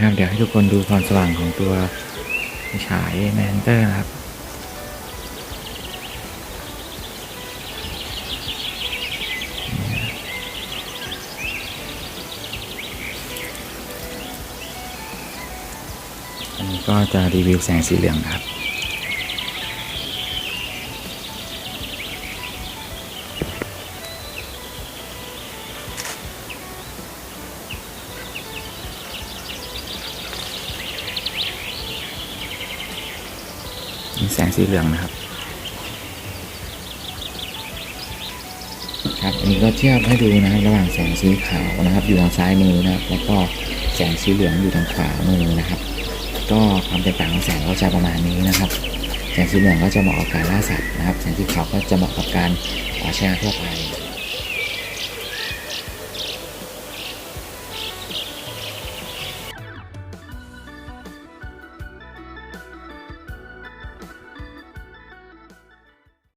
ครับ เดี๋ยวให้ทุกคนดูความสว่างของตัวฉายแมนเตอร์นะครับอันนี้ก็จะรีวิวแสงสีเหลืองครับ มีแสงสีเหลืองนะครับ ครับอันนี้ก็เทียบให้ดูนะครับระหว่างแสงสีขาวนะครับ อยู่ทางซ้ายมือนะครับ แล้วก็แสงสีเหลืองอยู่ทางขวามือนะครับ ก็ความแตกต่างของแสงก็จะประมาณนี้นะครับ แสงสีเหลืองก็จะเหมาะกับการล่าสัตว์นะครับ แสงสีขาวก็จะเหมาะกับการเอ่อใช้งานทั่วไป